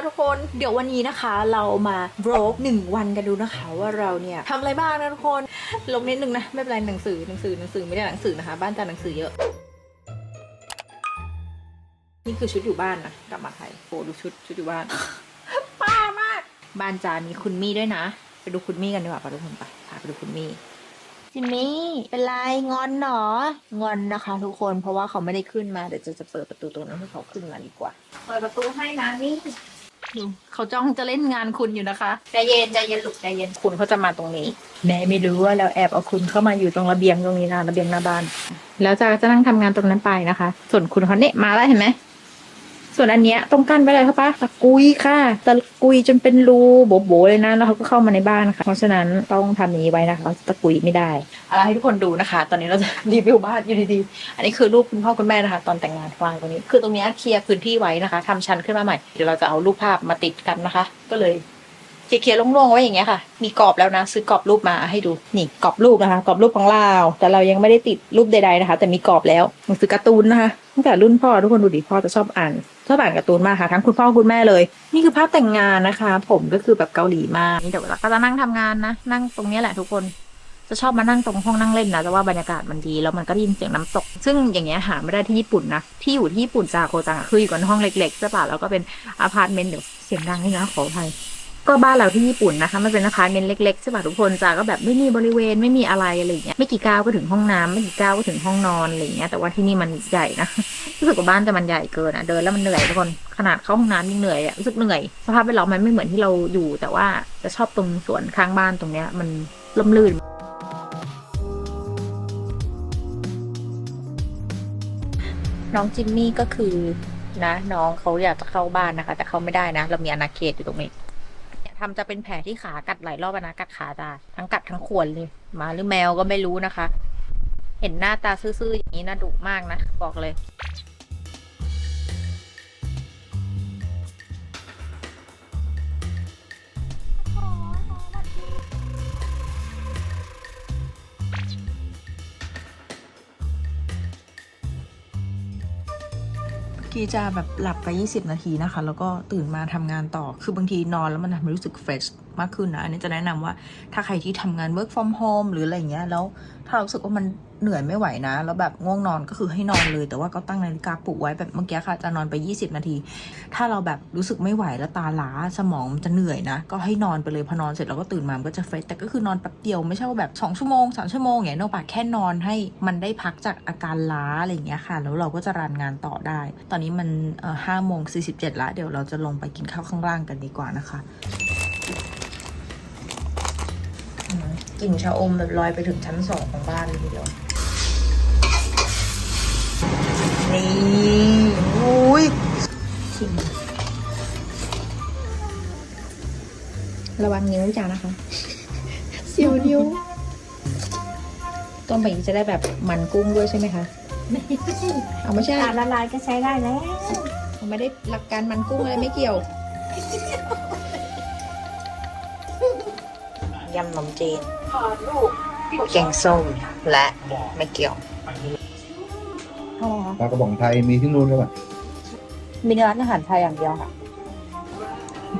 นะทุกคน เดี๋ยววันนี้นะคะเรามาบล็อกหนึ่งวันกันดูนะคะ ว่าเราเนี่ยทำอะไรบ้างนะทุกคนลงนิดนึงนะไม่เป็นไรหนังสือหนังสือหนังสือไม่ได้หนังสือนะคะ บ้านจานหนังสือเยอะ นี่คือชุดอยู่บ้านนะกลับมาไทยโอ้ดูชุดชุดอยู่บ้านป้ามากบ้านจามีคุณมี่ด้วยนะ ไปดูคุณมี่กันดีกว่าไปทุกคนไปพาไปดูคุณมี่จิมมี่เป็นไรงอนหนองอนนะคะ ทุกคนเพราะว่าเขาไม่ได้ขึ้นมาเดี๋ยวจะจะเปิดประตูตรงนั้นให้เขาขึ้นมาดีกว่า เปิดประตูให้นะนี่ ดูเขาจ้องจะเล่นงานคุณอยู่นะคะ ใจเย็นใจเย็นลูกใจเย็นคุณเขาจะมาตรงนี้ แม่ไม่รู้ว่าเราแอบเอาคุณเข้ามาอยู่ตรงระเบียงตรงนี้นะระเบียงหน้าบ้าน แล้วจะจะนั่งทำงานตรงนั้นไปนะคะ ส่วนคุณเขาเนี่ยมาแล้วเห็นไหม ส่วนอันเนี้ยต้องกั้นไว้เลยครับป้าตะกุยค่ะตะกุยจนเป็นรูโบๆเลยนะแล้วเขาก็เข้ามาในบ้านค่ะเพราะฉะนั้นต้องทำอย่างนี้ไว้นะคะเขาตะกุยไม่ได้อะไรให้ทุกคนดูนะคะ ตอนนี้เราจะรีวิวบ้านอยู่ดีๆอันนี้คือรูปคุณพ่อคุณแม่นะคะ ตอนแต่งงานวางตรงนี้ คือตรงเนี้ยเคลียร์พื้นที่ไว้นะคะทำชั้นขึ้นมาใหม่เดี๋ยวเราจะเอารูปภาพมาติดกันนะคะ ก็เลยเคลียร์ๆโล่งๆไว้อย่างเงี้ยค่ะ มีกรอบแล้วนะ ซื้อกรอบรูปมาให้ดูนี่กรอบรูปนะคะกรอบรูปของเรา แต่เรายังไม่ได้ติดรูปใดๆนะคะ แต่มีกรอบแล้วหนังสือการ์ตูนนะคะตั้งแต่รุ่นพ่อทุกคนดูดิพ่อจะชอบอ่าน ชอบอ่านการ์ตูนมากค่ะ ทั้งคุณพ่อคุณแม่เลย นี่คือภาพแต่งงานนะคะ ผมก็คือแบบเกาหลีมากนี่เดี๋ยวเราก็จะนั่งทำงานนะ นั่งตรงนี้แหละทุกคนจะชอบมานั่งตรงห้องนั่งเล่นนะแต่ว่าบรรยากาศมันดีแล้วมันก็ได้ยินเสียงน้ำตก ซึ่งอย่างเงี้ยหาไม่ได้ที่ญี่ปุ่นนะ ที่อยู่ที่ญี่ปุ่นจากโคจังคืออยู่กันห้องเล็กๆใช่ป่ะแล้วก็เป็นอพาร์ตเมนต์เดี๋ยวเสียงดังนี่นะขออภัย ก็บ้านเราที่ญี่ปุ่นนะคะมันเป็นอพาร์ตเมนต์เล็กๆใช่ปะทุกคนจ้าก็แบบไม่มีบริเวณไม่มีอะไรอะไรอย่างเงี้ยไม่กี่ก้าวก็ถึงห้องน้ำไม่กี่ก้าวก็ถึงห้องนอนอะไรอย่างเงี้ยแต่ว่าที่นี่มันใหญ่นะรู้สึกว่าบ้านแต่มันใหญ่เกินอะเดินแล้วมันเหนื่อยทุกคนขนาดเข้าห้องน้ำยังเหนื่อยอะรู้สึกเหนื่อยสภาพแวดล้อมมันไม่เหมือนที่เราอยู่ แต่ว่าจะชอบตรงสวนข้างบ้านตรงเนี้ยมันล่มลื่นน้องจิมมี่ก็คือนะ น้องเขาอยากจะเข้าบ้านนะคะ แต่เข้าไม่ได้นะ เรามีอาณาเขตอยู่ตรงนี้ ทำจะเป็นแผลที่ขากัดหลายรอบนะกัดขาตาทั้งกัดทั้งข่วนเลยหมาหรือแมวก็ไม่รู้นะคะ เห็นหน้าตาซื่อๆอย่างนี้น่าดุมากนะบอกเลย ทีจะแบบหลับไป 20 นาทีนะคะ แล้วก็ตื่นมาทำงานต่อ คือบางทีนอนแล้วมันทำให้รู้สึกเฟรช มากขึ้นนะ อันนี้จะแนะนำว่าถ้าใครที่ทำงาน work from home หรืออะไรเงี้ย แล้วถ้ารู้สึกว่ามันเหนื่อยไม่ไหวนะ แล้วแบบง่วงนอนก็คือให้นอนเลย แต่ว่าก็ตั้งนาฬิกาปลุกไว้แบบเมื่อกี้ค่ะ จะนอนไป 20 นาที ถ้าเราแบบรู้สึกไม่ไหวแล้วตาล้าสมองมันจะเหนื่อยนะ ก็ให้นอนไปเลยพอนอนเสร็จเราก็ตื่นมามันก็จะเฟรชแต่ก็คือนอนแป๊บเดียวไม่ใช่ว่าแบบ 2 ชั่วโมง 3 ชั่วโมงอย่างเงี้ยนอกปากแค่นอนให้มันได้พักจากอาการล้าอะไรอย่างเงี้ยค่ะ แล้วเราก็จะรันงานต่อได้ ตอนนี้มันห้าโมงสี่สิบเจ็ดละเดี๋ยวเราจะลงไปกินข้าวข้างล่างกันดีกว่านะคะ กลิ่นชะอมแบบลอยไปถึงชั้นสองของบ้านเลยทีเดียวนี่อุ้ยชิมระวังนิ้วจ้านะคะเสียวนิ้วต้มแบบนี้จะได้แบบมันกุ้งด้วยใช่ไหมคะเอาไม่ใช่ขาดละลายก็ใช้ได้แล้วผมไม่ได้หลักการมันกุ้งอะไรไม่เกี่ยว ยำขนมจีน แกงส้มและไม่เกี่ยวปลากระป๋องไทยมีที่นู่นหรือเปล่ามีร้านอาหารไทยอย่างเดียวค่ะ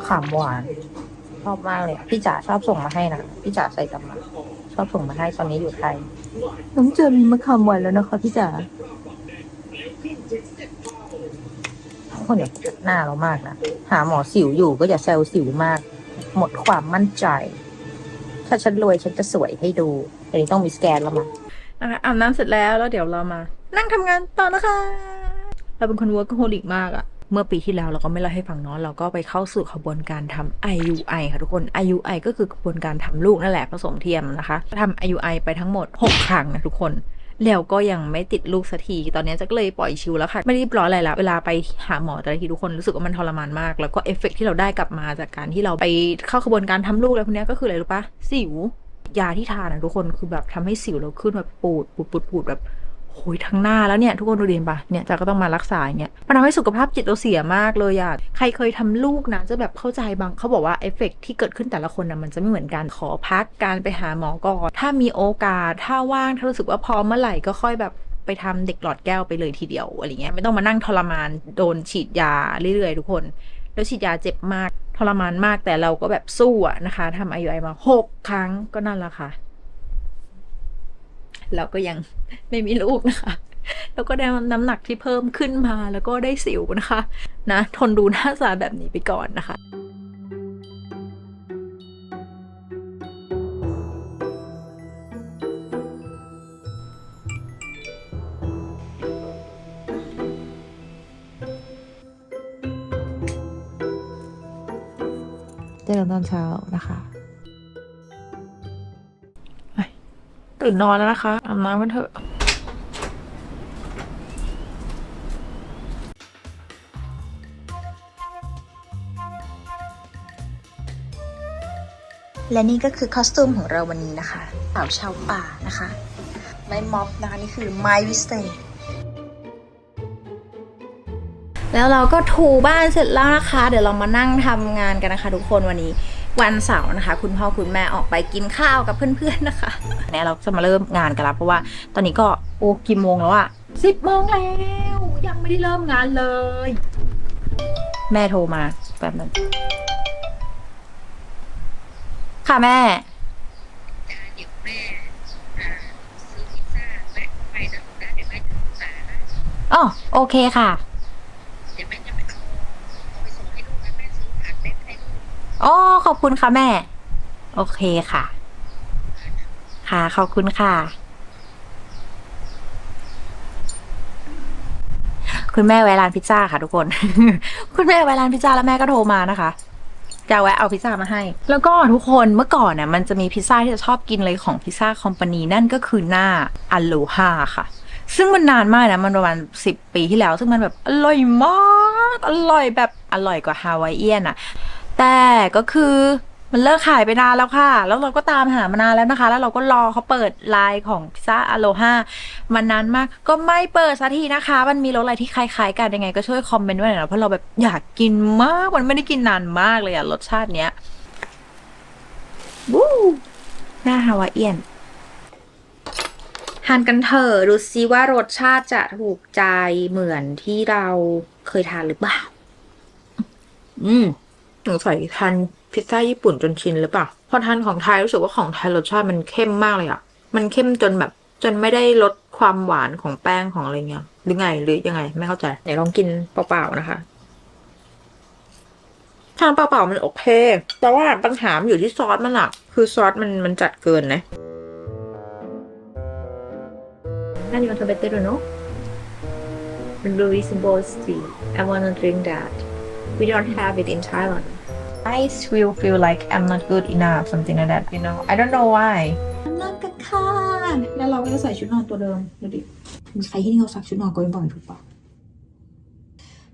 ขามหวาน ชอบมากเลย พี่จ๋าชอบส่งมาให้นะ พี่จ๋าใส่ตำมาชอบส่งมาให้ตอนนี้อยู่ไทย น้องเจอมีมะขามหวานแล้วนะคะพี่จ๋าคนอย่าหน้าเรามากนะ หาหมอสิวอยู่ก็อย่าแซวสิวมาก หมดความมั่นใจ ถ้าฉันรวยฉันจะสวยให้ดูอันนี้ต้องมีสแกนแล้วมั้งนะคะอาบน้ำเสร็จแล้วแล้วเดี๋ยวเรามา นั่งทำงานต่อนะคะ เราเป็นคน workaholic มากอะเมื่อปีที่แล้วเราก็ไม่เล่าให้ฟังเนาะเราก็ไปเข้าสู่ขบวนการทำ IUI ค่ะทุกคน IUI ก็คือกระบวนการทำลูกนั่นแหละผสมเทียมนะคะทำ IUI ไปทั้งหมด 6 ครั้งนะทุกคน แล้วก็ยังไม่ติดลูกสักที ตอนนี้จะก็เลยปล่อยชิวแล้วค่ะ ไม่รีบร้อนอะไรแล้วเวลาไปหาหมอแต่ละทีทุกคนรู้สึกว่ามันทรมานมาก แล้วก็เอฟเฟกต์ที่เราได้กลับมาจากการที่เราไปเข้าขบวนการทำลูกแล้วพวกเนี้ยก็คืออะไรรู้ปะสิวยาที่ทานนะทุกคนคือแบบทำให้สิวเราขึ้นแบบปูดปูดปูดปูดแบบ โหยทั้งหน้าแล้วเนี่ยทุกคนดูดีปะเนี่ยจาก็ต้องมารักษาอย่างเงี้ยมันทำให้สุขภาพจิตเราเสียมากเลยอะใครเคยทำลูกนะจะแบบเข้าใจบางเขาบอกว่าเอฟเฟกต์ที่เกิดขึ้นแต่ละคนนะมันจะไม่เหมือนกันขอพักการไปหาหมอก่อนถ้ามีโอกาสถ้าว่างถ้ารู้สึกว่าพร้อมเมื่อไหร่ก็ค่อยแบบไปทำเด็กหลอดแก้วไปเลยทีเดียวอะไรเงี้ยไม่ต้องมานั่งทรมานโดนฉีดยาเรื่อยๆทุกคน แล้วฉีดยาเจ็บมากทรมานมากแต่เราก็แบบสู้อะนะคะทำ IUI มาหกครั้งก็นั่นแหละค่ะ เราก็ยังไม่มีลูกนะคะ แล้วก็ได้น้ำหนักที่เพิ่มขึ้นมาแล้วก็ได้สิวนะคะนะทนดูหน้าตาแบบนี้ไปก่อนนะคะเจอกันตอนเช้านะคะ ตื่นนอนแล้วนะคะอาบน้ำกันเถอะและนี่ก็คือคอสตูมของเราวันนี้นะคะสาวชาวป่านะคะ ไม่ม็อบนะคะนี่คือไมวิสเตย์แล้วเราก็ถูบ้านเสร็จแล้วนะคะ เดี๋ยวเรามานั่งทำงานกันนะคะทุกคนวันนี้ วันเสาร์นะคะ คุณพ่อคุณแม่ออกไปกินข้าวกับเพื่อนๆนะคะเนี่ยเราจะมาเริ่มงานกันแล้วเพราะว่าตอนนี้ก็โอ้กี่โมงแล้วอะสิบโมงแล้ว ยังไม่ได้เริ่มงานเลย แม่โทรมาแบบนั้นค่ะแม่จ้าเดี๋ยวแม่อ่าซื้อพิซซ่าแว อ๋อขอบคุณค่ะแม่ โอเคค่ะ ค่ะขอบคุณค่ะ คุณแม่แวะร้านพิซซ่าค่ะทุกคน คุณแม่แวะร้านพิซซ่าแล้วแม่ก็โทรมานะคะจะแวะเอาพิซซ่ามาให้ แล้วก็ทุกคนเมื่อก่อนน่ะมันจะมีพิซซ่าที่จะชอบกินเลยของพิซซ่าคอมพานีนั่นก็คือหน้าอัลโลฮาค่ะ ซึ่งมันนานมากนะ มันประมาณสิบปีที่แล้ว ซึ่งมันแบบอร่อยมาก อร่อยแบบอร่อยกว่าฮาวายเอียนอะ แต่ก็คือมันเลิกขายไปนานแล้วค่ะ แล้วเราก็ตามหามานานแล้วนะคะ แล้วเราก็รอเขาเปิดไลน์ของพิซซ่าอโลฮามันนานมาก ก็ไม่เปิดสักทีนะคะ มันมีรสอะไรที่คล้ายๆกันยังไง ก็ช่วยคอมเมนต์ไว้หน่อยนะเพราะเราแบบอยากกินมาก มันไม่ได้กินนานมากเลยอะรสชาติเนี้ยวู้หน้าฮาวายเอียนทานกันเถอะดูซิว่ารสชาติจะถูกใจเหมือนที่เราเคยทานหรือเปล่า อืม สงสัยทานพิซซ่าญี่ปุ่นจนชินหรือเปล่า พอทานของไทยรู้สึกว่าของไทยรสชาติมันเข้มมากเลยอะมันเข้มจนแบบ จนไม่ได้ลดความหวานของแป้งของอะไรเงี้ย หรือไงหรือยังไง ไม่เข้าใจเดี๋ยวลองกินเปล่าๆนะคะทานเปล่าๆมันโอเค แต่ว่าปัญหาอยู่ที่ซอสมันอะคือซอสมันมันจัดเกินนะ How do you want to better no? Louis Bosti. I want to drink that. We don't have it in Thailand. I still feel like I'm not good enough, something like that, you know. I don't know why. นอนกันค่ะแล้วเราก็จะใส่ชุดนอนตัวเดิมดูดิมีใครที่นี่เขาซักชุดนอนก็บ่อยๆถูกปะ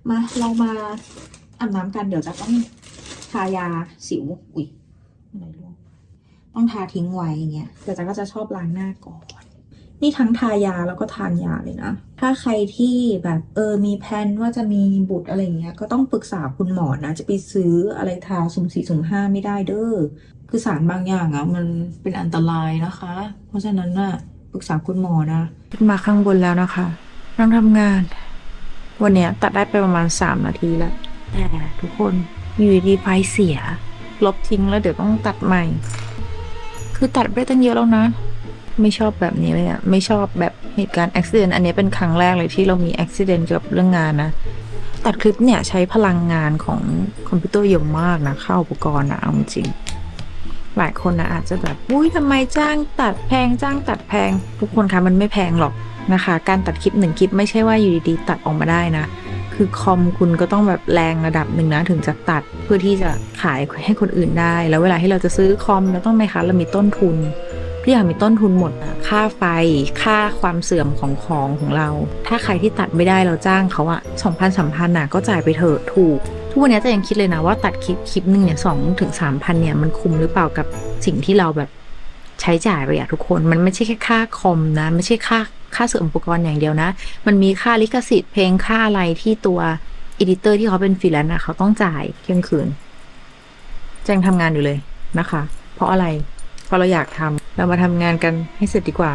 มาเรามาอาบน้ำกันเดี๋ยวจะต้องทายาสิว อุ๊ยอะไรร่วงต้องทาทิ้งไว้อย่างเงี้ยเดี๋ยวจะก็จะชอบล้างหน้าก่อน นี่ทั้งทายาแล้วก็ทานยาเลยนะ ถ้าใครที่แบบเออมีแพลนว่าจะมีบุตรอะไรเงี้ย ก็ต้องปรึกษาคุณหมอนะ จะไปซื้ออะไรทาสุ่มสี่สุ่มห้าไม่ได้เด้อ คือสารบางอย่างอะมันเป็นอันตรายนะคะ เพราะฉะนั้นน่ะปรึกษาคุณหมอนะ ขึ้นมาข้างบนแล้วนะคะนั่งทำงาน วันเนี้ยตัดได้ไปประมาณ 3 นาทีแล้ว แต่ทุกคนอยู่ดีไฟเสีย ลบทิ้งแล้วเดี๋ยวต้องตัดใหม่ คือตัดไปตั้งเยอะแล้วนะ ไม่ชอบแบบนี้เลยอะไม่ชอบแบบเหตุการณ์อุบิเหตุอันนี้เป็นครั้งแรกเลยที่เรามีอุบิเหตุเกี่ยวกับเรื่องงานนะตัดคลิปเนี่ยใช้พลังงานของคอมพิวเตอร์เยอะมากนะค่าอุปกรณ์นะเอาจริงหลายคนนะอาจจะแบบอุ้ยทำไมจ้างตัดแพงจ้างตัดแพง ทุกคนคะมันไม่แพงหรอกนะคะ การตัดคลิปหนึ่งคลิปไม่ใช่ว่าอยู่ดีๆตัดออกมาได้นะ คือคอมคุณก็ต้องแบบแรงระดับหนึ่งนะถึงจะตัดเพื่อที่จะขายให้คนอื่นได้ แล้วเวลาที่เราจะซื้อคอมเราต้องไหมคะเรามีต้นทุน ทุกอย่างมีต้นทุนหมดค่าไฟ ค่าความเสื่อมของของของเรา ถ้าใครที่ตัดไม่ได้เราจ้างเขาอะสองพันสามพันน่ะก็จ่ายไปเถอะถูก ทุกวันนี้จะยังคิดเลยนะว่าตัดคลิปคลิปหนึ่งเนี่ยสองถึงสามพันเนี่ยมันคุ้มหรือเปล่ากับสิ่งที่เราแบบใช้จ่ายไปอะทุกคน มันไม่ใช่แค่ค่าคอมนะ ไม่ใช่ค่าค่าเสริมอุปกรณ์อย่างเดียวนะ มันมีค่าลิขสิทธิ์เพลงค่าอะไรที่ตัวอีดิเตอร์ที่เขาเป็นฟรีแลนซ์นะเขาต้องจ่ายเที่ยงคืนแจ้งทำงานอยู่เลยนะคะ เพราะอะไร เพราะเราอยากทำ เรามาทำงานกันให้เสร็จดีกว่า